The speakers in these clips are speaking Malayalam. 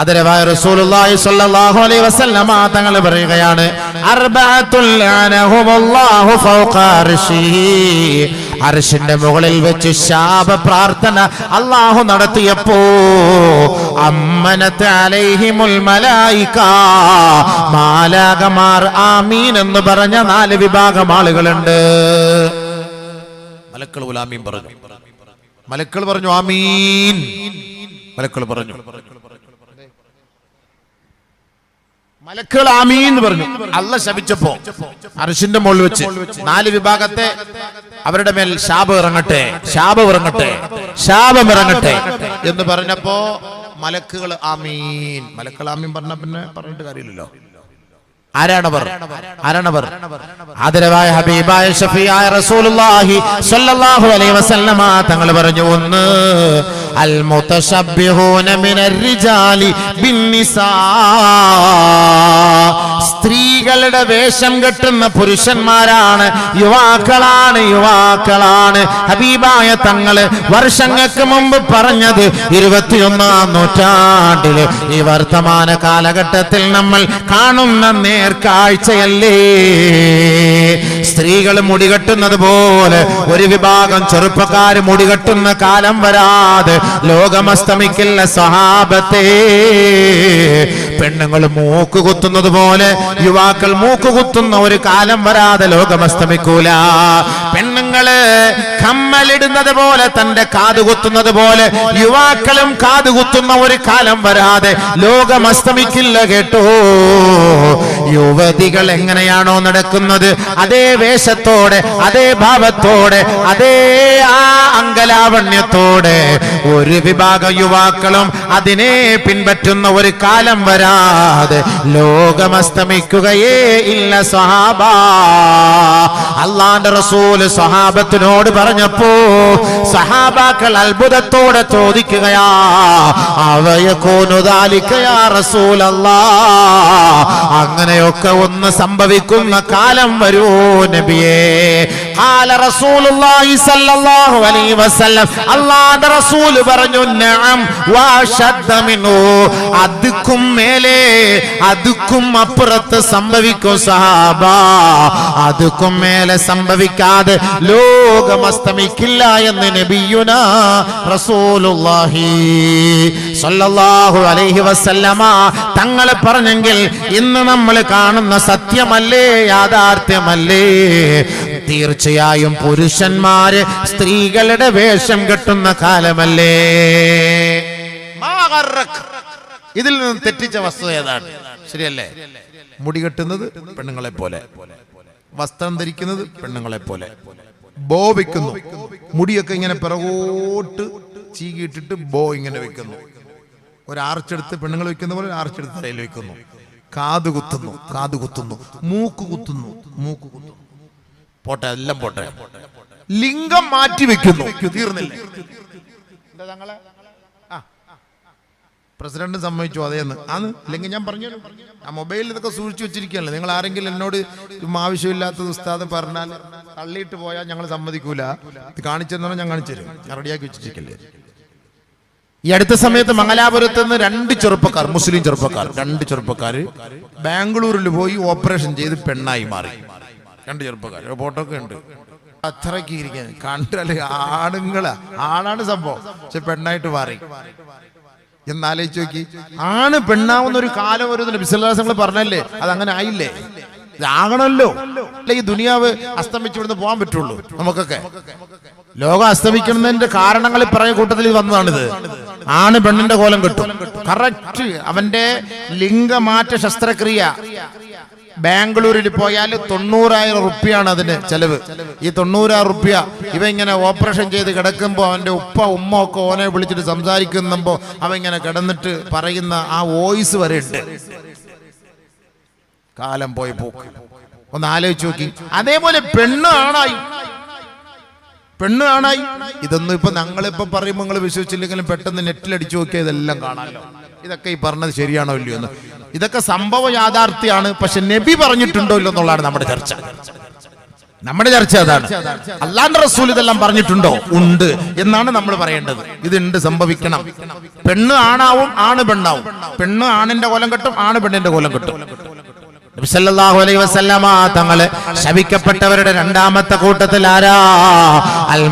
ആദരവായ റസൂലുള്ളാഹി സ്വല്ലല്ലാഹു അലൈഹി വസല്ലമ തങ്ങൾ പറയുകയാണ് അർബഅത്തുൽ അനഹുല്ലാഹു ഫൗഖ അർശിഹി അർശിന്റെ മുകളിൽ വെച്ച് ശാപ പ്രാർത്ഥന അല്ലാഹു നടത്തിയപ്പോ അമ്മനത്ത് അലൈഹിമുൽ മലായിക. മാലാകമാർ ആമീൻ എന്ന് പറഞ്ഞ നാല് വിഭാഗം ആളുകളുണ്ട്. മലക്കൾ ഉലാമീൻ പറഞ്ഞു. മലക്കൾ പറഞ്ഞു ആമീൻ. മലക്കൾ പറഞ്ഞു. മലക്കൾ ആമീൻ എന്ന് പറഞ്ഞു. അല്ല ശപിച്ചപ്പോ അർഷിന്റെ മുകളിൽ വെച്ച് നാല് വിഭാഗത്തെ അവരുടെ മേൽ ശാപം ഇറങ്ങട്ടെ ശാപം ഇറങ്ങട്ടെ ശാപം ഇറങ്ങട്ടെ എന്ന് പറഞ്ഞപ്പോ മലക്കുകൾ ആമീൻ. മലക്കൾ ആമീൻ പറഞ്ഞ പിന്നെ പറഞ്ഞിട്ട് കാര്യമില്ലല്ലോ. ആരാണവർ ആരാണവർ ആദരവായ ഹബീബായ ഷഫിയായ റസൂലുള്ളാഹി സ്വല്ലല്ലാഹു അലൈഹി വസല്ലമ തങ്ങൾ പറഞ്ഞു ഒന്ന് അൽ മുതശബ്ബിഹൂന മിനർ റിജാലി ബിന്നിസാ സ്ത്രീകളുടെ വേഷം കെട്ടുന്ന പുരുഷന്മാരാണ് യുവാക്കളാണ് യുവാക്കളാണ്. ഹബീബായ തങ്ങൾ വർഷങ്ങൾക്ക് മുമ്പ് പറഞ്ഞത് ഇരുപത്തിയൊന്നാം നൂറ്റാണ്ടിൽ ഈ വർത്തമാന കാലഘട്ടത്തിൽ നമ്മൾ കാണുന്ന നേർക്കാഴ്ചയല്ലേ? സ്ത്രീകൾ മുടികെട്ടുന്നത് പോലെ ഒരു വിഭാഗം ചെറുപ്പക്കാർ മുടികെട്ടുന്ന കാലം വരാതെ ലോകമസ്തമിക്കില്ല സഹാബത്തെ പെണ്ണുങ്ങൾ മൂക്ക് കുത്തുന്നത് പോലെ യുവാക്കൾ മൂക്കുകുത്തുന്ന ഒരു കാലം വരാതെ ലോകമസ്തമിക്കൂല. പെണ്ണുങ്ങൾ കമ്മലിടുന്നത് പോലെ തന്റെ കാതുകുത്തുന്നത് പോലെ യുവാക്കളും കാതുകുത്തുന്ന ഒരു കാലം വരാതെ ലോകമസ്തമിക്കില്ല കേട്ടോ. യുവതികൾ എങ്ങനെയാണോ നടക്കുന്നത്? അതേ വേഷത്തോടെ അതേ ഭാവത്തോടെ അതേ ആ അങ്കലാവണ്യത്തോടെ ഒരു വിഭാഗം യുവാക്കളും അതിനെ പിൻപറ്റുന്ന ഒരു കാലം വരാതെ ലോകമസ്തമിക്കുകയേ ഇല്ല സഹാബ അള്ളാന്റെ റസൂൽ സഹാബത്തിനോട് പറഞ്ഞപ്പോ സഹാബാക്കൾ അത്ഭുതത്തോടെ ചോദിക്കുകയാ അവയക്കോനുദാലിക്കയാ റസൂലല്ലാ. അങ്ങനെയൊക്കെ ഒന്ന് സംഭവിക്കുന്ന കാലം വരൂ നബിയേ. ഖാല റസൂലുള്ളാഹി സ്വല്ലല്ലാഹു അലൈഹി വസല്ലം അല്ലാഹുവിന്റെ റസൂൽ പറഞ്ഞു നഅം വശദ്ദ മിനു അതുക്കും മേലെ അതുക്കും അപ്പുറത്ത് സംഭവിക്കും സഹാബ അതുക്കും മേലെ സംഭവിക്കാതെ ലോകം അസ്തമിക്കില്ല എന്ന് നബിയുന റസൂലുള്ളാഹി സ്വല്ലല്ലാഹു അലൈഹി വസല്ലമ തങ്ങൾ പറഞ്ഞെങ്കിൽ ഇന്ന് നമ്മൾ കാണുന്ന സത്യമല്ലേ യാഥാർത്ഥ്യമല്ലേ? തീർച്ചയായും പുരുഷന്മാര് സ്ത്രീകളുടെ വേഷം കെട്ടുന്ന കാലമല്ലേ? ഇതിൽ നിന്ന് തെറ്റിച്ച വസ്തുത ഏതാണ്? ശരിയല്ലേ? മുടി കെട്ടുന്നത് പെണ്ണുങ്ങളെ പോലെ. വസ്ത്രം ധരിക്കുന്നത് പെണ്ണുങ്ങളെ പോലെ. ബോ വെക്കുന്നു. മുടിയൊക്കെ ഇങ്ങനെ പിറകോട്ട് ചീകിയിട്ടിട്ട് ബോ ഇങ്ങനെ വെക്കുന്നു. ഒരു ആർച്ചെടുത്ത് പെണ്ണുങ്ങൾ വെക്കുന്ന പോലെ ഒരു ആർച്ചെടുത്ത് തലയിൽ വെക്കുന്നു കാത് കുത്തുന്നു കാത് കുത്തുന്നു മൂക്ക് കുത്തുന്നു മൂക്ക് കുത്തുന്നു. പോട്ടെ എല്ലാം പോട്ടെ. ലിംഗം മാറ്റി വെക്കുന്നു തീർന്നില്ല. പ്രസിഡന്റ് സമ്മതിച്ചു അതേന്ന്. ആന്ന് അല്ലെങ്കിൽ ഞാൻ പറഞ്ഞു ആ മൊബൈലിൽ ഇതൊക്കെ സൂക്ഷിച്ചു വെച്ചിരിക്കുകയല്ലേ? നിങ്ങൾ ആരെങ്കിലും എന്നോട് ആവശ്യമില്ലാത്ത ആവശ്യമില്ലാത്തത് ഉസ്താദ് പറഞ്ഞാൽ തള്ളിയിട്ട് പോയാൽ ഞങ്ങൾ സമ്മതിക്കൂല. ഇത് കാണിച്ചെന്നാണ് ഞാൻ കാണിച്ചു തരും. ഞാൻ റെഡിയാക്കി വെച്ചിരിക്കല്ലേ? ഈ അടുത്ത സമയത്ത് മംഗലാപുരത്ത് നിന്ന് രണ്ട് ചെറുപ്പക്കാർ മുസ്ലിം ചെറുപ്പക്കാർ രണ്ട് ചെറുപ്പക്കാർ ബാംഗ്ലൂരിൽ പോയി ഓപ്പറേഷൻ ചെയ്ത് പെണ്ണായി മാറി. രണ്ട് ചെറുപ്പക്കാർ. ഫോട്ടോ ഒക്കെ ഉണ്ട്. അത്രയ്ക്ക് ഇരിക്കാൻ കണ്ടല്ലേ ആണുങ്ങളാ. ആണാണ് സംഭവം. പക്ഷെ പെണ്ണായിട്ട് മാറി. എന്നാലോചിച്ച് നോക്കി. ആണ് പെണ്ണാവുന്ന ഒരു കാലം ഒരു ബിസിലാസങ്ങൾ പറഞ്ഞല്ലേ? അത് അങ്ങനെ ആയില്ലേ ഇതാകണമല്ലോ അല്ല ഈ ദുനിയാവ് അസ്തമിച്ചു ഇവിടുന്ന് പോകാൻ പറ്റുള്ളൂ നമുക്കൊക്കെ. ലോകം അസ്തമിക്കുന്നതിന്റെ കാരണങ്ങൾ പറയുന്ന കൂട്ടത്തിൽ വന്നതാണിത്. ആണ് പെണ്ണിന്റെ കോലം കിട്ടും. കറക്റ്റ് അവന്റെ ലിംഗമാറ്റ ശസ്ത്രക്രിയ. ബാംഗ്ലൂരിൽ പോയാൽ തൊണ്ണൂറായിരം റുപ്യാണ് അതിന് ചെലവ്. ഈ തൊണ്ണൂറായിരം റുപ്യ ഇവ ഇങ്ങനെ ഓപ്പറേഷൻ ചെയ്ത് കിടക്കുമ്പോൾ അവന്റെ ഉപ്പ ഉമ്മ ഒക്കെ ഓനെ വിളിച്ചിട്ട് സംസാരിക്കുമ്പോൾ അവ ഇങ്ങനെ കിടന്നിട്ട് പറയുന്ന ആ വോയിസ് വരെ ഉണ്ട്. കാലം പോയി പോക്ക്. ഒന്ന് ആലോചിച്ച് നോക്കി. അതേപോലെ പെണ്ണ് ആണായി. പെണ്ണ് കാണായി ഇതൊന്നും ഇപ്പൊ ഞങ്ങളിപ്പോ പറയുമ്പോൾ നിങ്ങൾ വിശ്വസിച്ചില്ലെങ്കിലും പെട്ടെന്ന് നെറ്റിൽ അടിച്ചു നോക്കിയാൽ ഇതെല്ലാം കാണാമല്ലോ ഇതൊക്കെ ഈ പറഞ്ഞത് ശരിയാണോ ഇല്ലയോ എന്ന്. ഇതൊക്കെ സംഭവ യാഥാർത്ഥ്യമാണ്. പക്ഷെ നബി പറഞ്ഞിട്ടുണ്ടോ ഇല്ലോ എന്നുള്ളതാണ് നമ്മുടെ ചർച്ച. നമ്മുടെ ചർച്ച അതാണ്. അല്ലാണ്ട് റസൂൽ ഇതെല്ലാം പറഞ്ഞിട്ടുണ്ടോ? ഉണ്ട് എന്നാണ് നമ്മൾ പറയേണ്ടത്. ഇതുണ്ട് സംഭവിക്കണം. പെണ്ണ് ആണാവും ആണ് പെണ്ണാവും. പെണ്ണ് ആണിന്റെ കോലം കെട്ടും ആണ് പെണ്ണിന്റെ കോലം കെട്ടും. നബി സല്ലല്ലാഹു അലൈഹി വസല്ലമ രണ്ടാമത്തെ കൂട്ടത്തിൽ ആരാ? അൽ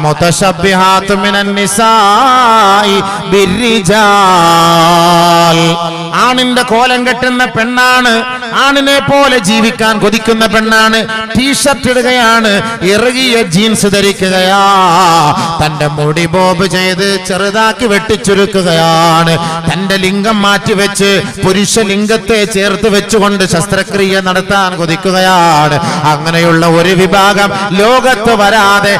ആണിന്റെ കോലം കെട്ടുന്ന പെണ്ണാണ് ആണിനെ പോലെ ജീവിക്കാൻ കൊതിക്കുന്ന പെണ്ണാണ് ടീഷർട്ട് ഇടുകയാണ് ഇറുകിയ ജീൻസ് ധരിക്കുകയാ. തന്റെ മുടി ബോബ് ചെയ്ത് ചെറുതാക്കി വെട്ടിച്ചുരുക്കുകയാണ്. തന്റെ ലിംഗം മാറ്റിവെച്ച് പുരുഷ ലിംഗത്തെ ചേർത്ത് വെച്ചുകൊണ്ട് ശസ്ത്രക്രിയ നടത്താൻ കൊതിക്കുകയാണ്. അങ്ങനെയുള്ള ഒരു വിഭാഗം ലോകത്ത് വരാതെ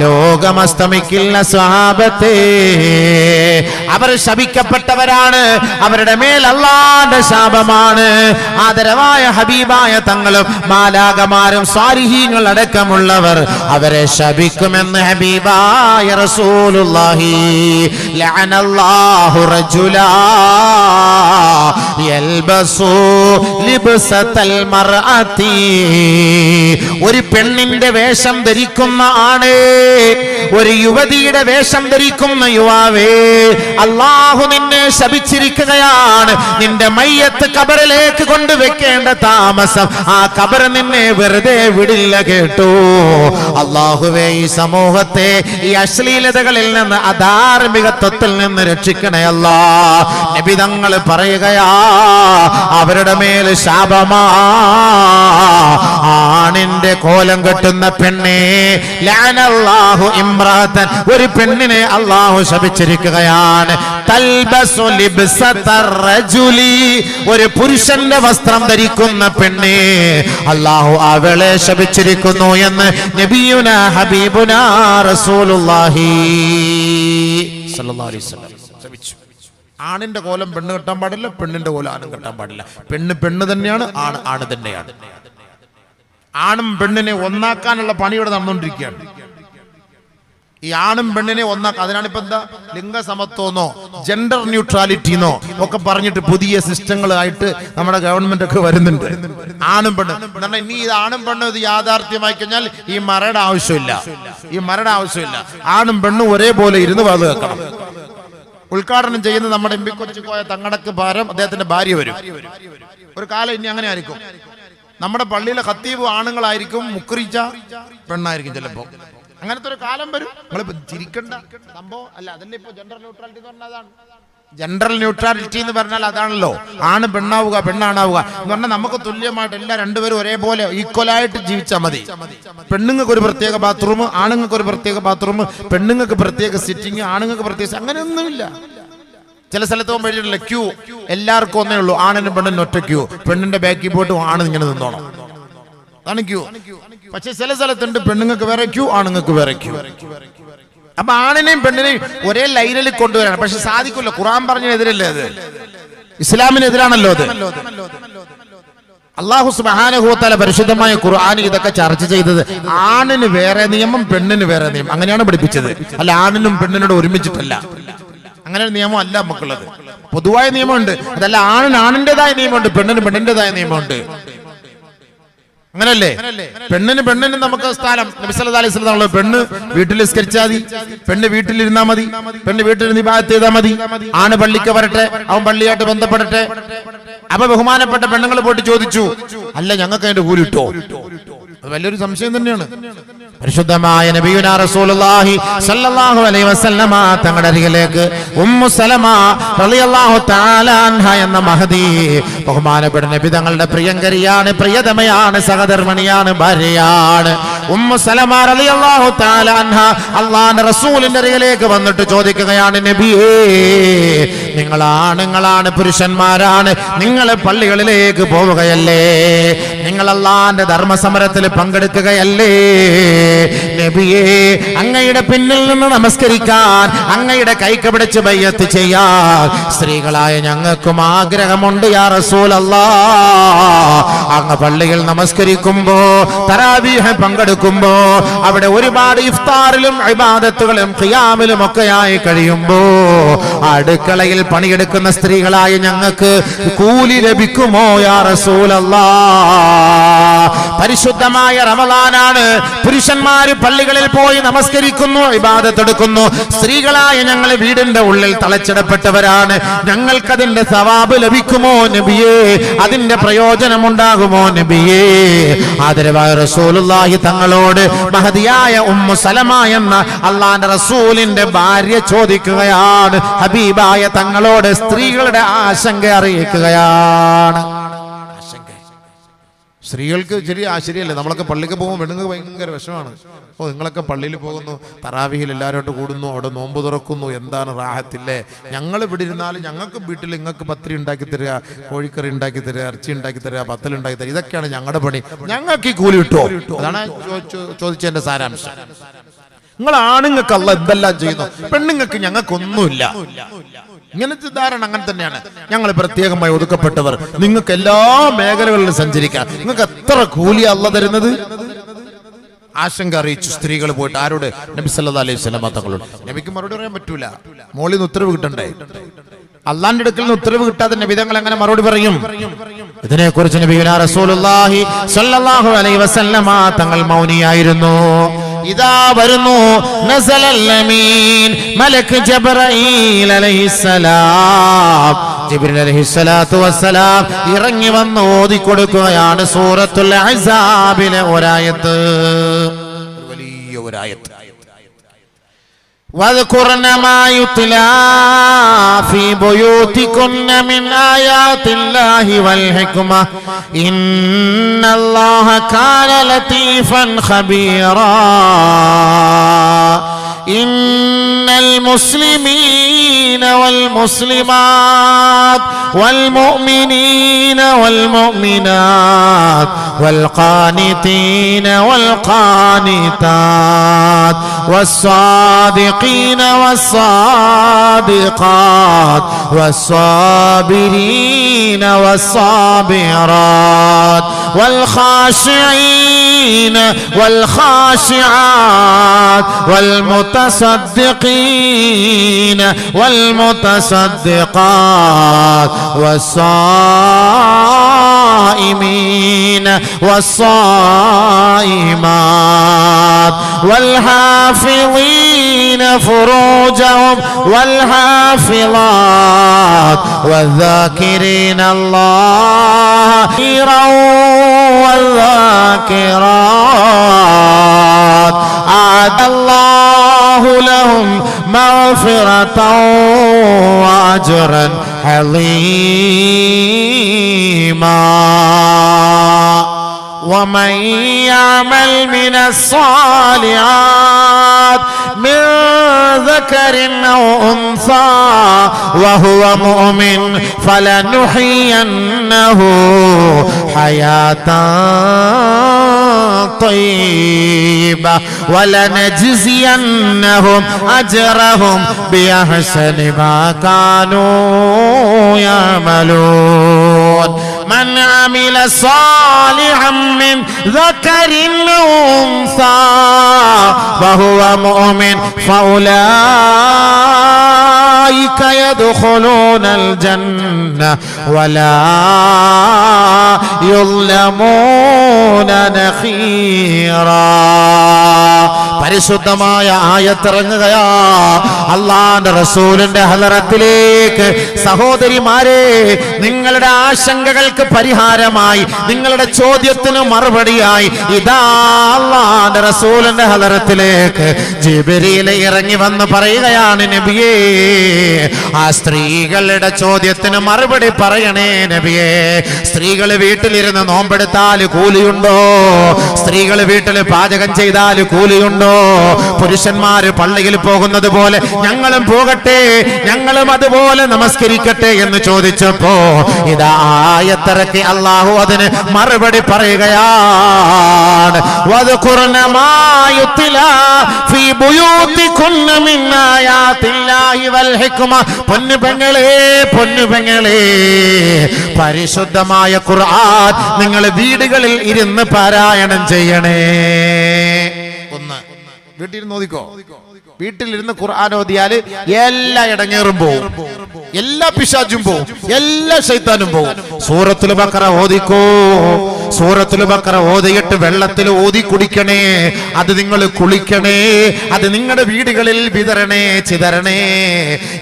ലോകമസ്തമിക്കില്ല സ്വഹാബത്തെ. അവർ ശപിക്കപ്പെട്ടവരാണ് അവരുടെ മേൽ ശാപമാണ്. ആദരവായ ഹബീബായ തങ്ങളും മാലാകമാരും സ്വാരിഹീങ്ങൾ അടക്കമുള്ളവർ അവരെ ശപിക്കുമെന്ന് ഹബീബായ റസൂലുള്ളാഹി. ലഅനല്ലാഹു റജുലാ. ഒരു പെണ്ണിന്റെ വേഷം ധരിക്കുന്ന ആണ്. ഒരു യുവതിയുടെ വേഷം ധരിക്കുന്ന യുവാവേ. അള്ളാഹു നിന്നെ ശപിച്ചിരിക്കുകയാണ്. നിന്റെ മയ്യത്ത് കബറിലേക്ക് കൊണ്ടുവെക്കേണ്ട താമസം. ആ കബർ നിന്നെ വെറുതെ വിടില്ല കേട്ടു. അള്ളാഹുവേ ഈ സമൂഹത്തെ ഈ അശ്ലീലതകളിൽ നിന്ന് അധാർമികത്വത്തിൽ നിന്ന് രക്ഷിക്കണേ അല്ലാ നബിതങ്ങൾ പറയുകയാ അവരുടെ മേൽ ശാപമാ. ആണിന്റെ കോലം കെട്ടുന്ന പെണ്ണെ ലാനല്ലാഹു ഇമ്രാത്തൻ ഒരു പെണ്ണിനെ അള്ളാഹു ശപിച്ചിരിക്കുകയാണ്. ഒരു പുരുഷന്റെ വസ്ത്രം ധരിക്കുന്ന പെണ്ണേ അള്ളാഹു അവളെ ശപിച്ചിരിക്കുന്നു എന്ന് നബിയുന ഹബീബുന റസൂലുള്ളാഹി. സല്ലല്ലാഹു അലൈഹി വസല്ലം. ആണിന്റെ കോലം പെണ്ണ് കെട്ടാൻ പാടില്ല പെണ്ണിന്റെ കോലം ആണും കെട്ടാൻ പാടില്ല. പെണ്ണ് പെണ്ണ് തന്നെയാണ് ആണ് ആണ് തന്നെയാണ്. ആണും പെണ്ണിനെ ഒന്നാക്കാനുള്ള പണി ഇവിടെ നടന്നുകൊണ്ടിരിക്കുകയാണ്. ഈ ആണും പെണ്ണിനെ ഒന്നാക്ക അതിനാണ് ഇപ്പൊ എന്താ? ലിംഗസമത്വമെന്നോ ജെൻഡർ ന്യൂട്രാലിറ്റിന്നോ ഒക്കെ പറഞ്ഞിട്ട് പുതിയ സിസ്റ്റങ്ങളായിട്ട് നമ്മുടെ ഗവൺമെന്റ് ഒക്കെ വരുന്നുണ്ട്. ആണും പെണ്ണും. കാരണം ഇനി ഇത് ആണും പെണ്ണും ഇത് യാഥാർത്ഥ്യമായി കഴിഞ്ഞാൽ ഈ മറയുടെ ആവശ്യമില്ല. ഈ മറയുടെ ആവശ്യമില്ല. ആണും പെണ്ണും ഒരേപോലെ ഇരുന്ന് വാത് ഉദ്ഘാടനം ചെയ്യുന്ന നമ്മുടെ എം പി കൊച്ചിക്കോയ തങ്ങടക്ക് ഭാരം അദ്ദേഹത്തിന്റെ ഭാര്യ വരും. ഒരു കാലം ഇനി അങ്ങനെ ആയിരിക്കും. നമ്മുടെ പള്ളിയിലെ ഖത്തീബ് ആണുങ്ങളായിരിക്കും മുക്രിച്ച പെണ്ണായിരിക്കും ചിലപ്പോ. അങ്ങനത്തെ ഒരു കാലം വരും. നമ്മളിപ്പോ ചിരിക്കണ്ട സംഭവം. അല്ല അതല്ലേ ഇപ്പൊ ജെൻഡർ ന്യൂട്രാലിറ്റി എന്ന് പറഞ്ഞാൽ അതാണ്. ജെൻഡർ ന്യൂട്രാലിറ്റി എന്ന് പറഞ്ഞാൽ അതാണല്ലോ. ആണ് പെണ്ണാവുക പെണ്ണാണാവുക. എന്ന് പറഞ്ഞാൽ നമുക്ക് തുല്യമായിട്ട് എല്ലാ രണ്ടുപേരും ഒരേപോലെ ഈക്വലായിട്ട് ജീവിച്ചാൽ മതി. പെണ്ണുങ്ങൾക്ക് ഒരു പ്രത്യേക ബാത്റൂം ആണുങ്ങൾക്ക് ഒരു പ്രത്യേക ബാത്റൂം പെണ്ണുങ്ങൾക്ക് പ്രത്യേക സിറ്റിംഗ് ആണുങ്ങൾക്ക് പ്രത്യേക അങ്ങനെയൊന്നുമില്ല. ചില സ്ഥലത്ത് എഴുതിയിട്ടില്ല? ക്യൂ എല്ലാവർക്കും ഒന്നേ ഉള്ളൂ. ആണിനും പെണ്ണിനും ഒറ്റ ക്യൂ പെണ്ണിന്റെ ബാക്കിൽ പോയിട്ട് ആണ് ഇങ്ങനെ നിന്നോണം. അതാണ് ക്യൂ പക്ഷെ ചില സ്ഥലത്തുണ്ട് പെണ്ണുങ്ങൾക്ക് വേറെ ക്യൂ ആണുങ്ങൾക്ക് വേറെ ക്യൂ അപ്പൊ ആണിനെയും പെണ്ണിനെയും ഒരേ ലൈനിൽ കൊണ്ടുവരാണ്. പക്ഷെ സാധിക്കില്ല ഖുറാൻ പറഞ്ഞതിനെതിരല്ലേ അത്? ഇസ്ലാമിനെതിരാണല്ലോ അത്? അള്ളാഹു സുബാനഹുത്താല പരിശുദ്ധമായ ഖുർആൻ ഇതൊക്കെ ചർച്ച ചെയ്തത് ആണിന് വേറെ നിയമം പെണ്ണിന് വേറെ നിയമം. അങ്ങനെയാണ് പഠിപ്പിച്ചത്. അല്ല ആണിനും പെണ്ണിനോട് ഒരുമിച്ചിട്ടല്ല. അങ്ങനെ ഒരു നിയമം അല്ല നമുക്കുള്ളത്. പൊതുവായ നിയമമുണ്ട്. അതല്ല ആണിന് ആണിന്റെതായ നിയമമുണ്ട് പെണ്ണിന് പെണ്ണിന്റെതായ നിയമമുണ്ട്. അങ്ങനല്ലേ? പെണ്ണിന് പെണ്ണിന് നമുക്ക് സ്ഥാനം. സ്വലം പെണ്ണ് വീട്ടിൽ നിസ്കരിച്ചാൽ മതി. പെണ്ണ് വീട്ടിലിരുന്നാ മതി. പെണ്ണ് വീട്ടിൽ നിബാധത്ത് ചെയ്താൽ മതി. ആണ് പള്ളിക്ക് വരട്ടെ അവൻ പള്ളിയായിട്ട് ബന്ധപ്പെടട്ടെ. അപ്പൊ ബഹുമാനപ്പെട്ട പെണ്ണുങ്ങൾ പോയിട്ട് ചോദിച്ചു അല്ല ഞങ്ങൾക്ക് അതിന്റെ കൂലിട്ടോ അത് വലിയൊരു സംശയം തന്നെയാണ്. പരിശുദ്ധമായ നബിയുന റസൂലുള്ളാഹി സല്ലല്ലാഹു അലൈഹി വസല്ലമ തങ്ങളുടെ അരികിലേക്ക് ഉമ്മു സലമ റളിയല്ലാഹു തആല അൻഹ എന്ന മഹദി ബഹുമാനപ്പെട്ട നബി തങ്ങളുടെ പ്രിയങ്കരിയാണ് പ്രിയതമയാണ് സഹധർമ്മിണിയാണ് ഭാര്യയാണ്. ഉമ്മു സലമ റളിയല്ലാഹു തആല അൻഹ. അള്ളാഹുവിന്റെ റസൂലിന്റെ അരികിലേക്ക് വന്നിട്ട് ചോദിക്കുകയാണ് നബിയേ നിങ്ങൾ ആണുങ്ങളാണ് പുരുഷന്മാരാണ് നിങ്ങൾ പള്ളികളിലേക്ക് പോവുകയല്ലേ? നിങ്ങൾ അള്ളാന്റെ ധർമ്മസമരത്തിൽ പങ്കെടുക്കുകയല്ലേ? നബിയേ അങ്ങയുടെ പിന്നിൽ നിന്ന് നമസ്കരിക്കാൻ അങ്ങയുടെ കൈക്ക് പിടിച്ച് ബയ്യത്ത് ചെയ്യാൻ സ്ത്രീകളായ ഞങ്ങൾക്കും ആഗ്രഹമുണ്ട് യാ റസൂൽ റസൂലല്ലാ. അങ്ങ് പള്ളിയിൽ നമസ്കരിക്കുമ്പോ തരാവീഹ പങ്കെടുക്കും പങ്കെടുക്കുമ്പോ അവിടെ ഒരുപാട് ഇഫ്താറിലും ഇബാദത്തുകളും ഖിയാമിലും ഒക്കെയായി കഴിയുമ്പോ അടുക്കളയിൽ പണിയെടുക്കുന്ന സ്ത്രീകളായ ഞങ്ങൾക്ക് കൂലി ലഭിക്കുമോ യാ പരിശുദ്ധമായ റമദാനാണ്. പുരുഷന്മാര് പള്ളികളിൽ പോയി നമസ്കരിക്കുന്നു ഇബാദത്തെടുക്കുന്നു സ്ത്രീകളായ ഞങ്ങൾ വീടിന്റെ ഉള്ളിൽ തളച്ചിടപ്പെട്ടവരാണ്. ഞങ്ങൾക്കതിന്റെ സവാബ് ലഭിക്കുമോ നബിയേ? അതിന്റെ പ്രയോജനം ഉണ്ടാകുമോ നബിയേ? ആദരവായ റസൂലുള്ളാഹി തങ്ങളോട് മഹതിയായ ഉമ്മു സലമ എന്ന അള്ളാന്റെ റസൂലിന്റെ ഭാര്യ ചോദിക്കുകയാണ്. ഹബീബായ തങ്ങളോട് സ്ത്രീകളുടെ ആശങ്ക അറിയിക്കുകയാണ്. സ്ത്രീകൾക്ക് ശരി ആ ശരിയല്ലേ നമ്മളൊക്കെ പള്ളിക്ക് പോകുമ്പോൾ പെണ്ണുങ്ങൾക്ക് ഭയങ്കര വിഷമാണ്. ഓ നിങ്ങളൊക്കെ പള്ളിയിൽ പോകുന്നു തറാവിഹിൽ എല്ലാവരോട്ട് കൂടുന്നു അവിടെ നോമ്പ് തുറക്കുന്നു എന്താണ് റാഹത്തില്ലേ? ഞങ്ങൾ ഇവിടെ ഇരുന്നാലും ഞങ്ങൾക്ക് വീട്ടിൽ നിങ്ങൾക്ക് പത്തിരി ഉണ്ടാക്കി തരിക കോഴിക്കറി ഉണ്ടാക്കി തരിക ഇറച്ചി ഉണ്ടാക്കി തരിക പത്തൽ ഉണ്ടാക്കി തരിക ഇതൊക്കെയാണ് ഞങ്ങളുടെ പണി. ഞങ്ങൾക്ക് ഈ കൂലി കിട്ടുമോ അതാണ് ചോദിച്ചതിന്റെ സാരാംശം. നിങ്ങൾ ആണുങ്ങൾക്ക് അല്ല എന്തെല്ലാം ചെയ്യുന്നു. പെണ്ണുങ്ങൾക്ക് ഞങ്ങൾക്കൊന്നുമില്ല. ഇങ്ങനത്തെ ധാരണ അങ്ങനെ തന്നെയാണ്. ഞങ്ങൾ പ്രത്യേകമായി ഒതുക്കപ്പെട്ടവർ. നിങ്ങൾക്ക് എല്ലാ മേഖലകളിലും സഞ്ചരിക്കാം. നിങ്ങൾക്ക് എത്ര കൂലി അല്ല തരുന്നത്? ആശങ്ക അറിയിച്ചു. സ്ത്രീകൾ പോയിട്ട് ആരോട്? നബി സല്ലാ അലൈഹി സ്വലമ തങ്ങളോട്. നബിക്ക് മറുപടി പറയാൻ പറ്റൂല. മോളിൽ നിന്ന് ഉത്തരവ് കിട്ടണ്ടേ? അള്ളാന്റെ അടുക്കൽ നിന്ന് ഉത്തരവ് കിട്ടാതെ നബി തങ്ങൾ എങ്ങനെ മറുപടി പറയും? ഇതിനെ കുറിച്ച് നബി തങ്ങൾ മൗനിയായിരുന്നു. ഇതാ വരുന്നു മലക്ക് അലൈഹിസ്സലാം. അലൈഹിസ്സലാത്തു വസ്സലാം ഇറങ്ങി വന്ന് ഓതി കൊടുക്കുകയാണ് സൂറത്തുൽ ഒരായത്ത്. ഒരു വലിയ ഒരായത്ത്. واذكرن ما يتلى في بيوتكن من آيات الله والحكمة إن الله كان لطيفا خبيرا. المسلمين والمسلمات والمؤمنين والمؤمنات والقانتين والقانتات والصادقين والصادقات والصابرين والصابرات والخاشعين والخاشعات والمتصدقين والمتصدقات والصائمين والصائمات والحافظين فروجهم والحافظات والذاكرين الله كثيرا والذاكرات. أعد الله لهم مغفرة وأجرا عظيما ومن يعمل من الصالحات من ذكر أو أنثى وهو مؤمن فلنحيينه حياة طيبة ولنجزينهم أجرهم بأحسن ما كانوا يعملون من عمل صالحا من ذكر أنثى وهو مؤمن فأولئك يدخلون الجنة ولا يظلمون نخيرا പരിശുദ്ധമായ ആയത്തിറങ്ങുകയാ. അള്ളാന്റെ റസൂലിന്റെ ഹലറത്തിലേക്ക് സഹോദരിമാരെ നിങ്ങളുടെ ആശങ്കകൾക്ക് പരിഹാരമായി നിങ്ങളുടെ ചോദ്യത്തിന് മറുപടിയായി ഇതാ അള്ളാന്റെ റസൂലിന്റെ ഹലറത്തിലേക്ക് ജിബിരിയിലെ ഇറങ്ങി വന്ന് പറയുകയാണ് നബിയേ ആ സ്ത്രീകളുടെ ചോദ്യത്തിന് മറുപടി പറയണേ നബിയേ. സ്ത്രീകൾ വീട്ടിലിരുന്ന് നോമ്പെടുത്താൽ കൂലിയുണ്ടോ? സ്ത്രീകൾ വീട്ടിൽ പാചകം ചെയ്താൽ കൂലിയുണ്ടോ? ഉണ്ടല്ലോ പുരുഷന്മാര് പള്ളിയിൽ പോകുന്നത് പോലെ ഞങ്ങളും പോകട്ടെ ഞങ്ങളും അതുപോലെ നമസ്കരിക്കട്ടെ എന്ന് ചോദിച്ചപ്പോ ഇതാ ആയത്തിറക്കി അള്ളാഹു അതിന് മറുപടി പറയുകയാണ്. പൊന്നു പെങ്ങളെ പൊന്നു പെങ്ങളെ പരിശുദ്ധമായ ഖുർആൻ നിങ്ങൾ വീടുകളിൽ ഇരുന്ന് പാരായണം ചെയ്യണേ. ഒന്ന്. വീട്ടിൽ നോദിക്കോ വീട്ടിലിരുന്ന് ഖുർആൻ ഓതിയാൽ എല്ലാ ഇടങ്ങേറും പോവും. എല്ലാ പിശാചും പോവും. എല്ലാ ശൈത്താനും പോവും. സൂറത്തുൽ ബക്കറ ഓതിക്കോ. സൂറത്തുൽ ബക്കറ ഓതിയിട്ട് വെള്ളത്തിൽ ഓതി കുടിക്കണേ. അത് നിങ്ങൾ കുളിക്കണേ. അത് നിങ്ങളുടെ വീടുകളിൽ വിതരണേ ചിതരണേ.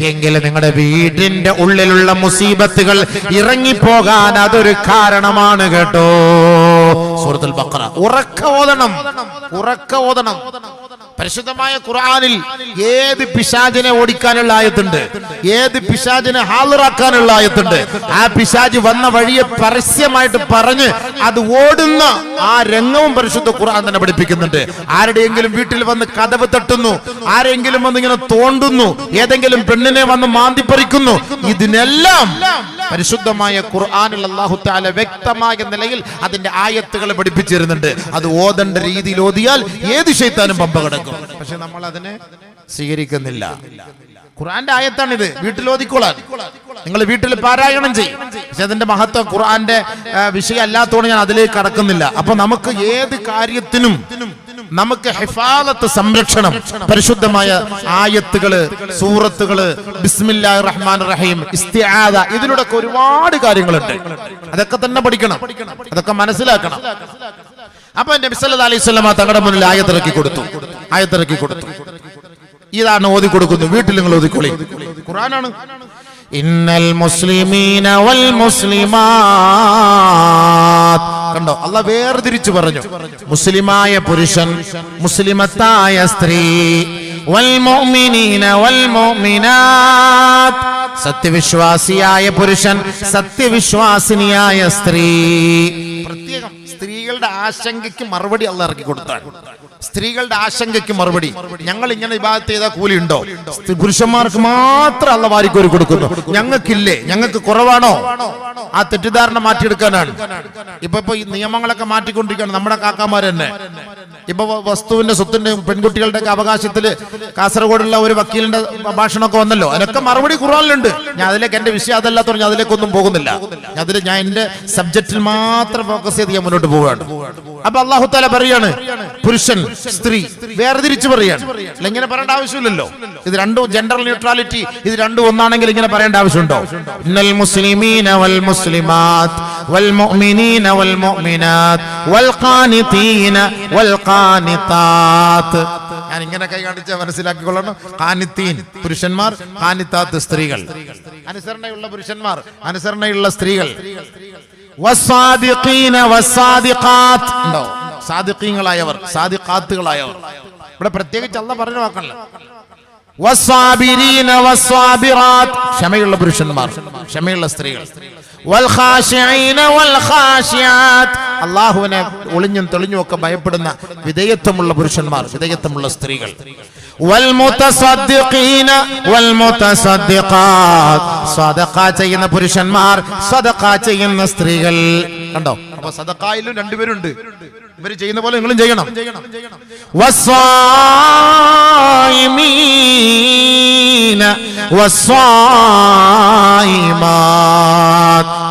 എങ്കിൽ നിങ്ങളുടെ വീടിന്റെ ഉള്ളിലുള്ള മുസീബത്തുകൾ ഇറങ്ങിപ്പോകാൻ അതൊരു കാരണമാണ് കേട്ടോ. സൂറത്തുൽ ബക്കറ. ഉറക്ക ഓതണം. ഉറക്ക ഓതണം. പരിശുദ്ധമായ ഖുർആാനിൽ ഏത് പിശാചിനെ ഓടിക്കാനുള്ള ആയത്തുണ്ട്? ഏത് പിശാചിനെ ഹാളറാക്കാനുള്ള ആയത്തുണ്ട്? ആ പിശാജ് വന്ന വഴിയെ പരസ്യമായിട്ട് പറഞ്ഞ് അത് ഓടുന്ന ആ രംഗവും പരിശുദ്ധ ഖുർആൻ തന്നെ പഠിപ്പിക്കുന്നുണ്ട്. ആരുടെയെങ്കിലും വീട്ടിൽ വന്ന് കഥവ് തട്ടുന്നു ആരെങ്കിലും വന്ന് ഇങ്ങനെ തോണ്ടുന്നു ഏതെങ്കിലും പെണ്ണിനെ വന്ന് മാന്തിപ്പറിക്കുന്നു ഇതിനെല്ലാം പരിശുദ്ധമായ ഖുർആനിൽ അള്ളാഹു താല വ്യക്തമായ നിലയിൽ അതിന്റെ ആയത്തുകൾ പഠിപ്പിച്ചിരുന്നുണ്ട്. അത് ഓതണ്ട രീതിയിൽ ഓതിയാൽ ഏത് ശൈത്താനും പമ്പ കിടക്കും. പക്ഷെ നമ്മൾ അതിനെ സ്വീകരിക്കുന്നില്ല. ഖുർആന്റെ ആയത്താണിത്. വീട്ടിൽ ഓതിക്കോളാൻ. നിങ്ങൾ വീട്ടിൽ പാരായണം ചെയ്യും. പക്ഷെ അതിന്റെ മഹത്വം ഖുർആന്റെ വിഷയം അല്ലാത്തോണ്ട് ഞാൻ അതിലേക്ക് കടക്കുന്നില്ല. അപ്പൊ നമുക്ക് ഏത് കാര്യത്തിനും നമുക്ക് ഹിഫാലത്ത് സംരക്ഷണം പരിശുദ്ധമായ ആയത്തുകൾ സൂറത്തുകൾ ബിസ്മില്ലാഹി റഹ്മാൻ റഹീം ഇസ്തിആദ ഇതിലൂടെ ഒരുപാട് കാര്യങ്ങളുണ്ട്. അതൊക്കെ തന്നെ പഠിക്കണം. അതൊക്കെ മനസ്സിലാക്കണം. അപ്പൊ നബി സല്ലല്ലാഹു അലൈഹി വസല്ലമ തങ്ങളുടെ മുന്നിൽ ആയത്തിറക്കി കൊടുത്തു. ആയത്തിറക്കി കൊടുത്തു. ഇതാണ് ഓതി കൊടുക്കുന്നത് വീട്ടിൽ നിങ്ങൾ ഓതിക്കൊള്ളി ഖുർആനാണ് ഇന്നൽ മുസ്ലിമീന വൽ മുസ്ലിമാത്. കണ്ടോ? അല്ല വേർതിരിച്ചു പറഞ്ഞു. മുസ്ലിമായ പുരുഷൻ മുസ്ലിമത്തായ സ്ത്രീ വൽ മുഅ്മിനീന വൽ മോമിനാത് സത്യവിശ്വാസിയായ പുരുഷൻ സത്യവിശ്വാസിനിയായ സ്ത്രീ. പ്രത്യേകം സ്ത്രീകളുടെ ആശങ്കയ്ക്ക് മറുപടി അല്ല ഇറക്കി കൊടുത്താണ് സ്ത്രീകളുടെ ആശങ്കയ്ക്ക് മറുപടി. ഞങ്ങൾ ഇങ്ങനെ വിഭാഗത്ത് ചെയ്താൽ കൂലി ഉണ്ടോ പുരുഷന്മാർക്ക് മാത്രം അല്ല വാരിക്കോരി കൊടുക്കുന്നു. ഞങ്ങൾക്കില്ലേ? ഞങ്ങൾക്ക് കുറവാണോ? ആ തെറ്റിദ്ധാരണ മാറ്റിയെടുക്കാനാണ്. ഇപ്പൊ ഇപ്പൊ ഈ നിയമങ്ങളൊക്കെ മാറ്റിക്കൊണ്ടിരിക്കുകയാണ്. നമ്മുടെ കാക്കാമാർ തന്നെ. ഇപ്പൊ വസ്തുവിന്റെ സ്വത്തിന്റെ പെൺകുട്ടികളുടെ ഒക്കെ അവകാശത്തിൽ കാസർഗോഡുള്ള ഒരു വക്കീലിന്റെ ഭാഷണമൊക്കെ വന്നല്ലോ. അതിനൊക്കെ മറുപടി കുറവാനുണ്ട് ഞാൻ അതിലേക്ക് എന്റെ വിഷയം അതല്ലാത്ത തുടങ്ങി അതിലേക്കൊന്നും പോകുന്നില്ല. അതിൽ ഞാൻ എന്റെ സബ്ജക്റ്റിൽ മാത്രം ഫോക്കസ് ചെയ്ത് ഞാൻ മുന്നോട്ട് പോവുകയാണ്. അപ്പൊ അള്ളാഹു താല പറയാണ് പുരുഷൻ സ്ത്രീ. വേർതിരിച്ച് പറയാണ്. അല്ല ഇങ്ങനെ പറയേണ്ട ആവശ്യമില്ലല്ലോ. ഇത് രണ്ടും ജെൻഡർ ന്യൂട്രാലിറ്റി ഇത് രണ്ടും ഒന്നാണെങ്കിൽ ഇങ്ങനെ പറയേണ്ട ആവശ്യമുണ്ടോ? ഇന്നൽ മുസ്ലിമീന വൽ മുസ്ലിമാത്ത് വൽ മുഅ്മിനീന വൽ മുഅ്മിനാത്ത് വൽ ഖാനിതീന വൽ ഖാനിതാത്ത് ഞാൻ ഇങ്ങനെ കൈ കാണിച്ച മനസ്സിലാക്കിക്കൊള്ളണം. ഖാനിത്തീൻ പുരുഷന്മാർ കാനിത്താത്ത് സ്ത്രീകൾ. അനുസരണയുള്ള പുരുഷന്മാർ അനുസരണയുള്ള സ്ത്രീകൾ. ഉണ്ടോ? സാദിഖീങ്ങളായവർ സാദിഖാത്തുകളായവർ. ഇവിടെ പ്രത്യേകിച്ച് അല്ല പറഞ്ഞ വാക്കല്ല. ക്ഷമയുള്ള പുരുഷന്മാർ ക്ഷമയുള്ള സ്ത്രീകൾ. അള്ളാഹുവിനെ ഒളിഞ്ഞും തെളിഞ്ഞും ഒക്കെ ഭയപ്പെടുന്ന വിധേയത്വമുള്ള പുരുഷന്മാർ വിധേയത്വമുള്ള സ്ത്രീകൾ. ചെയ്യുന്ന പുരുഷന്മാർ സദക്ക ചെയ്യുന്ന സ്ത്രീകൾ. കണ്ടോ? അപ്പൊ സദഖായിലും രണ്ടുപേരുണ്ട്. ഇവർ ചെയ്യുന്ന പോലെ നിങ്ങളും ചെയ്യണം.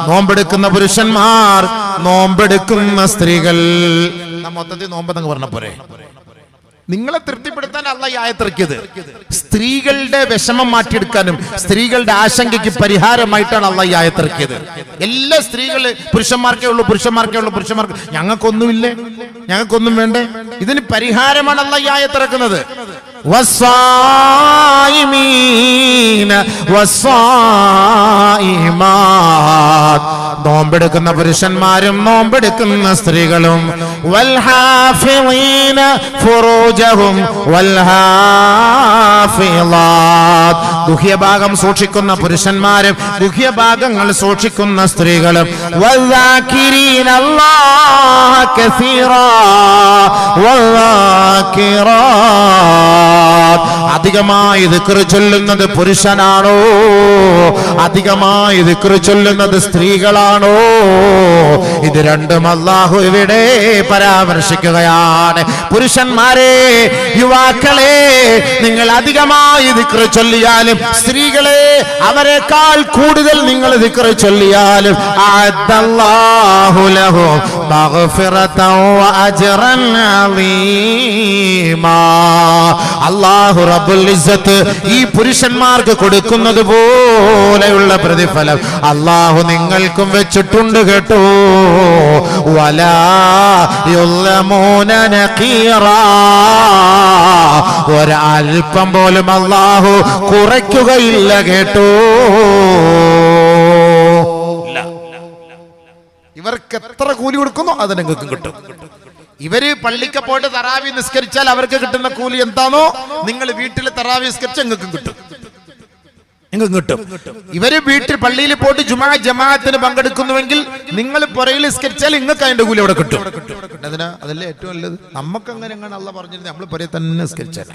നോമ്പെടുക്കുന്ന പുരുഷന്മാർ നോമ്പെടുക്കുന്ന സ്ത്രീകൾ. മൊത്തത്തിൽ നോമ്പെന്നൊക്കെ പറഞ്ഞ പോരെ? നിങ്ങളെ തൃപ്തിപ്പെടുത്താൻ അല്ല ഈ ആയത്തിറക്കിയത് സ്ത്രീകളുടെ വിഷമം മാറ്റിയെടുക്കാനും സ്ത്രീകളുടെ ആശങ്കയ്ക്ക് പരിഹാരമായിട്ടാണ് അല്ല ഈ ആയത്തിറക്കിയത് എല്ലാ സ്ത്രീകൾ പുരുഷന്മാർക്കേ ഉള്ളൂ പുരുഷന്മാർക്കേ ഉള്ളൂ പുരുഷന്മാർക്ക് ഞങ്ങൾക്കൊന്നുമില്ലേ? ഞങ്ങൾക്കൊന്നും വേണ്ടേ? ഇതിന് പരിഹാരമാണ് അല്ല ഈ ആയത്തിറക്കുന്നത് നോമ്പെടുക്കുന്ന പുരുഷന്മാരും നോമ്പെടുക്കുന്ന സ്ത്രീകളും വൽഹാഫിളീന ഫുറൂജഹും വൽഹാഫിളാത് ഗുഹ്യഭാഗം സൂക്ഷിക്കുന്ന പുരുഷന്മാരും ഗുഹ്യഭാഗങ്ങൾ സൂക്ഷിക്കുന്ന സ്ത്രീകളും. അധികമായി ദിക്ർ ചൊല്ലുന്നത് പുരുഷനാണോ? അധികമായി ദിക്ർ ചൊല്ലുന്നത് സ്ത്രീകളാണോ? ഇത് രണ്ടും അള്ളാഹു ഇവിടെ പരാമർശിക്കുകയാണ്. പുരുഷന്മാരെ യുവാക്കളെ നിങ്ങൾ അധികമായി ദിക്ർ ചൊല്ലിയാൽ സ്ത്രീകളെ അവരെക്കാൾ കൂടുതൽ നിങ്ങൾ ദിക്ർ ചൊല്ലിയാലും അള്ളാഹു ഇസ്സത്ത് ഈ പുരുഷന്മാർക്ക് കൊടുക്കുന്നത് പോലെയുള്ള പ്രതിഫലം അള്ളാഹു നിങ്ങൾക്കും വെച്ചിട്ടുണ്ട് കേട്ടോ. ഒരൽപ്പം പോലും അള്ളാഹു അല്ലാഹു കുറയ്ക്കുകയില്ല കേട്ടോ. ഇവർക്ക് എത്ര കൂലി കൊടുക്കുന്നു അത് നിങ്ങൾക്ക് കിട്ടും. ഇവർ പള്ളിക്ക് പോയിട്ട് തറാവി നിസ്കരിച്ചാൽ അവർക്ക് കിട്ടുന്ന കൂലി എന്താണോ നിങ്ങൾ വീട്ടിൽ തറാവി നിസ്കരിച്ച നിങ്ങൾക്കും കിട്ടും. നിങ്ങൾക്ക് കിട്ടും. ഇവർ വീട്ടിൽ പള്ളിയിൽ പോയിട്ട് ജുമാ ജമാഅത്തിന് പങ്കെടുക്കുന്നുവെങ്കിൽ നിങ്ങൾ പുറയിൽ നിസ്കരിച്ചാൽ നിങ്ങൾക്ക് അതിന്റെ കൂലി അവിടെ കിട്ടും. അതിനാ അതല്ലേ ഏറ്റവും നല്ലത്? നമുക്ക് അങ്ങനെ എങ്ങനെ അല്ല പറഞ്ഞിരുന്നത് നമ്മൾ പുറയെ തന്നെ നിസ്കരിച്ചാൽ.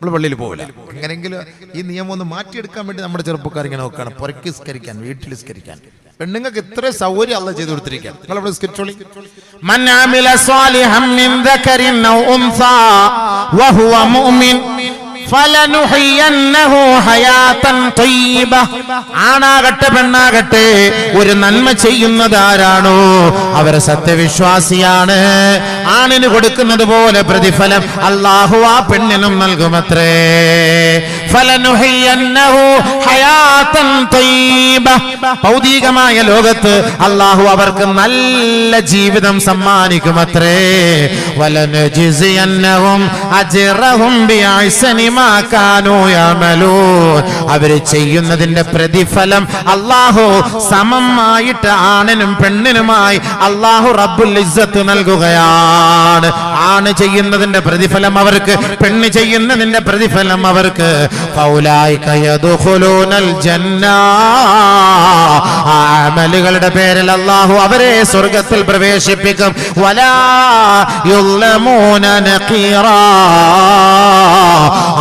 നമ്മൾ പള്ളിയിൽ പോവില്ല. എങ്ങനെങ്കിലും ഈ നിയമം ഒന്ന് മാറ്റിയെടുക്കാൻ വേണ്ടി നമ്മുടെ ചെറുപ്പക്കാർ ഇങ്ങനെ നോക്കുകയാണ്. പുറക്ക് സ്കരിക്കാൻ വീട്ടിൽ സ്കരിക്കാൻ പെണ്ണുങ്ങൾക്ക് ഇത്ര സൗകര്യം അല്ല ചെയ്തു കൊടുത്തിരിക്കാൻ നിങ്ങൾ അവിടെ മിൻ മുഅ്മിൻ. ആണാകട്ടെ പെണ്ണാകട്ടെ ഒരു നന്മ ചെയ്യുന്നത് ആരാണോ? അവരെ സത്യവിശ്വാസിയാണ്. ആണിന് കൊടുക്കുന്നത് പോലെ പ്രതിഫലം അള്ളാഹു ആ പെണ്ണിനും നൽകുമത്രേ. ഭൗതികമായ ലോകത്ത് അള്ളാഹു അവർക്ക് നല്ല ജീവിതം സമ്മാനിക്കുമത്രേ. വലനുജിസിയന്നവും അജിറഹും ബിഅഹ്സനി അവർ ചെയ്യുന്നതിന്റെ പ്രതിഫലം അള്ളാഹു സമമായിട്ട് ആണിനും പെണ്ണിനുമായി അള്ളാഹു റബ്ബുൽ ഇസ്സത്ത് നൽകുകയാണ്. ആണ് ചെയ്യുന്നതിന്റെ പ്രതിഫലം അവർക്ക് പെണ്ണ് ചെയ്യുന്നതിന്റെ പ്രതിഫലം അവർക്ക്. അമലുകളുടെ പേരിൽ അള്ളാഹു അവരെ സ്വർഗത്തിൽ പ്രവേശിപ്പിക്കും. വലാ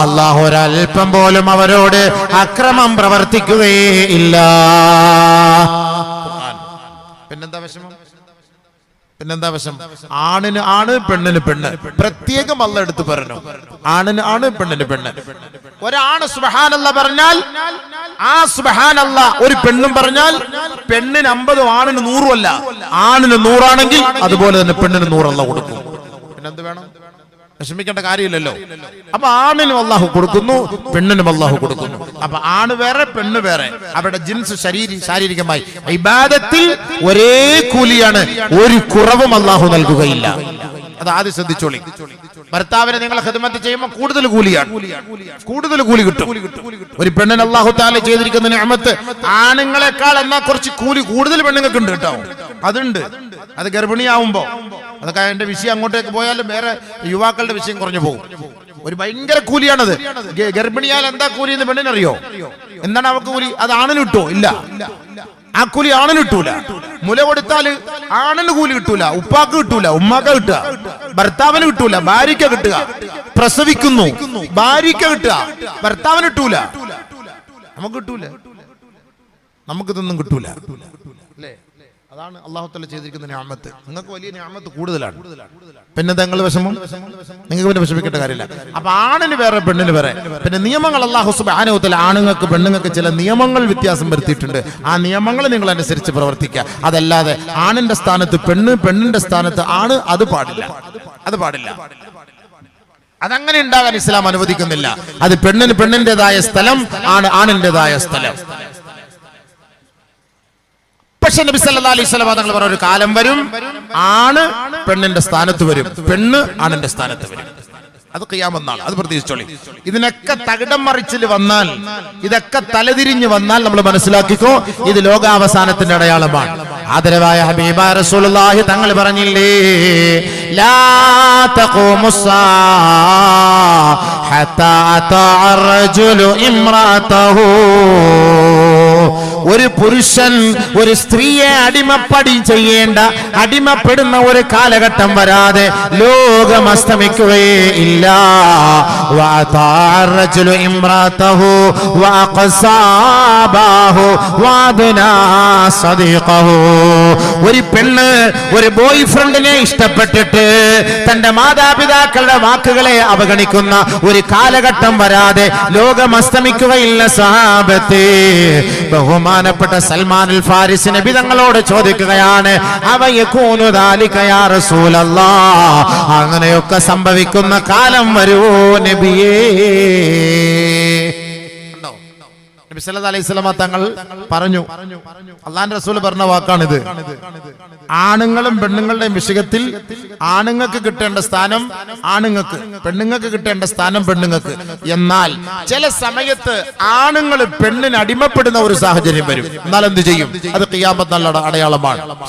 അള്ളാഹു ഒരൽപ്പം പോലും അവരോട് അക്രമം പ്രവർത്തിക്കുകയേ ഇല്ല. പിന്നെന്താ വിഷമം? പിന്നെന്താ വശം ആണിന് ആണ് പെണ്ണിന് പെണ്ണ്. പ്രത്യേകം അല്ല എടുത്ത് പറഞ്ഞു ആണിന് ആണ് പെണ്ണിന് പെണ്ണ്. ഒരാണ് സുബഹാനല്ല പറഞ്ഞാൽ ആ സുബഹാനല്ല ഒരു പെണ്ണും പറഞ്ഞാൽ പെണ്ണിന് അമ്പതും ആണിന് നൂറും അല്ല. ആണിന് നൂറാണെങ്കിൽ അതുപോലെ തന്നെ പെണ്ണിന് നൂറല്ല കൊടുക്കും. പിന്നെന്ത് വേണം? വിഷമിക്കേണ്ട കാര്യമില്ലല്ലോ. അപ്പൊ ആണിനും അള്ളാഹു കൊടുക്കുന്നു പെണ്ണിനും അള്ളാഹു കൊടുക്കുന്നു. അപ്പൊ ആണ് വേറെ പെണ്ണ് വേറെ. അവരുടെ ജിൻസ് ശരീര ശാരീരികമായി. ഇബാദത്തിൽ ഒരേ കൂലിയാണ് ഒരു കുറവും അള്ളാഹു നൽകുകയില്ല. അത് ആദ്യം ശ്രദ്ധിച്ചോളി. ഭർത്താവിനെ നിങ്ങൾ ഹിദ്മത്ത് ചെയ്യുമ്പോൾ കൂടുതൽ കൂലിയാണ്. കൂടുതൽ കൂലി കിട്ടും. ഒരു പെണ്ണിന് അള്ളാഹു താല ചെയ്തിരിക്കുന്ന നിയമത്ത് ആണുങ്ങളെക്കാൾ എന്നാ കുറച്ച് കൂലി കൂടുതൽ പെണ്ണുങ്ങൾക്ക് ഉണ്ട് കേട്ടോ. അതുണ്ട്. അത് ഗർഭിണിയാവുമ്പോ. അതൊക്കെ അതിന്റെ വിഷയം അങ്ങോട്ടേക്ക് പോയാലും വേറെ യുവാക്കളുടെ വിഷയം കുറഞ്ഞു പോകും. ഒരു ഭയങ്കര കൂലിയാണത്. ഗർഭിണിയാൽ എന്താ കൂലി എന്ന് പെണ്ണിനറിയോ? എന്താണ് അവക്ക് കൂലി? അത് ആണിന് കിട്ടുമോ ഇല്ല. ആ കൂലി ആണിന് കിട്ടൂല. മുല കൊടുത്താൽ ആണിന് കൂലി കിട്ടൂല ഉപ്പാക്ക് കിട്ടൂല ഉമ്മാക്ക് കിട്ടുക. ഭർത്താവിന് കിട്ടൂല ഭാര്യയ്ക്ക് കിട്ടുക. പ്രസവിക്കുന്നു ഭാര്യയ്ക്ക് കിട്ടുക. ഭർത്താവിന് കിട്ടൂല. നമുക്ക് കിട്ടൂല. നമുക്കിതൊന്നും കിട്ടൂല. അതാണ് അള്ളാഹുത്തല ചെയ്തിരിക്കുന്ന ഞാമത്ത്. നിങ്ങൾക്ക് വലിയ ഞാമത്ത് കൂടുതലാണ്. പിന്നെ നിങ്ങൾ വിഷമം? നിങ്ങൾക്ക് പിന്നെ വിഷമിക്കേണ്ട കാര്യമില്ല. അപ്പൊ ആണിന് വേറെ പെണ്ണിന് വേറെ. പിന്നെ നിയമങ്ങൾ അള്ളാഹു സുബാനുത്തല ആണുങ്ങൾക്ക് പെണ്ണുങ്ങൾക്ക് ചില നിയമങ്ങൾ വ്യത്യാസം വരുത്തിയിട്ടുണ്ട്. ആ നിയമങ്ങൾ നിങ്ങൾ അനുസരിച്ച് പ്രവർത്തിക്കുക. അതല്ലാതെ ആണിന്റെ സ്ഥാനത്ത് പെണ്ണ് പെണ്ണിന്റെ സ്ഥാനത്ത് ആണ് അത് പാടില്ല. അത് പാടില്ല. അതങ്ങനെ ഉണ്ടാകാൻ ഇസ്ലാം അനുവദിക്കുന്നില്ല. അത് പെണ്ണിന് പെണ്ണിന്റേതായ സ്ഥലം ആണ് ആണിന്റേതായ സ്ഥലം. നബി സല്ലല്ലാഹു അലൈഹി വസല്ലം തങ്ങൾ പറഞ്ഞ ഒരു കാലം വരും. ആണ് പെണ്ണിന്റെ സ്ഥാനത്ത് വരും. പെണ്ണ് ആണിന്റെ സ്ഥാനത്ത് വരും. അത് ചെയ്യാമെന്നാണ് അത് പ്രതീക്ഷിച്ചോളി. ഇതിനൊക്കെ തകിടം മറിച്ചിൽ വന്നാൽ ഇതൊക്കെ തലതിരിഞ്ഞു വന്നാൽ നമ്മൾ മനസ്സിലാക്കിക്കോ ഇത് ലോകാവസാനത്തിന്റെ അടയാളമാണ്. ആദരവായ ഹബീബ റസൂലുള്ളാഹി തങ്ങൾ പറഞ്ഞില്ലേ ലാ തഖൂമുസ്സാ ഒരു പുരുഷൻ ഒരു സ്ത്രീയെ അടിമപ്പടി ചെയ്യേണ്ട അടിമപ്പെടുന്ന ഒരു കാലഘട്ടം വരാതെ ലോകം അസ്തമിക്കുകയേ ഇല്ല. ഒരു പെണ്ണ് ഒരു ബോയ് ഫ്രണ്ടിനെ ഇഷ്ടപ്പെട്ടിട്ട് തന്റെ മാതാപിതാക്കളുടെ വാക്കുകളെ അവഗണിക്കുന്ന ഒരു കാലഘട്ടം വരാതെ ലോകം അസ്തമിക്കുകയില്ല സഹാബത്തെ ബഹുമാനപ്പെട്ട സൽമാൻ അൽ ഫാരിസ് നബി തങ്ങളോട് ചോദിക്കുകയാണ് അങ്ങനെയൊക്കെ സംഭവിക്കുന്ന കാലം വരുവോ നബിയേ? നബി സല്ലല്ലാഹു അലൈഹി വസല്ലമ തങ്ങൾ പറഞ്ഞു അള്ളാന്റെ റസൂൽ പറഞ്ഞ വാക്കാണിത്. ആണുങ്ങളും പെണ്ണുങ്ങളുടെയും വിഷയത്തിൽ ആണുങ്ങൾക്ക് കിട്ടേണ്ട സ്ഥാനം ആണുങ്ങൾക്ക് പെണ്ണുങ്ങൾക്ക് കിട്ടേണ്ട സ്ഥാനം പെണ്ണുങ്ങൾക്ക്. എന്നാൽ ചില സമയത്ത് ആണുങ്ങൾ പെണ്ണിന് അടിമപ്പെടുന്ന ഒരു സാഹചര്യം വരും. എന്നാൽ എന്ത് ചെയ്യും? അത് കിയാമത്ത് നല്ല അടയാളമാണ്.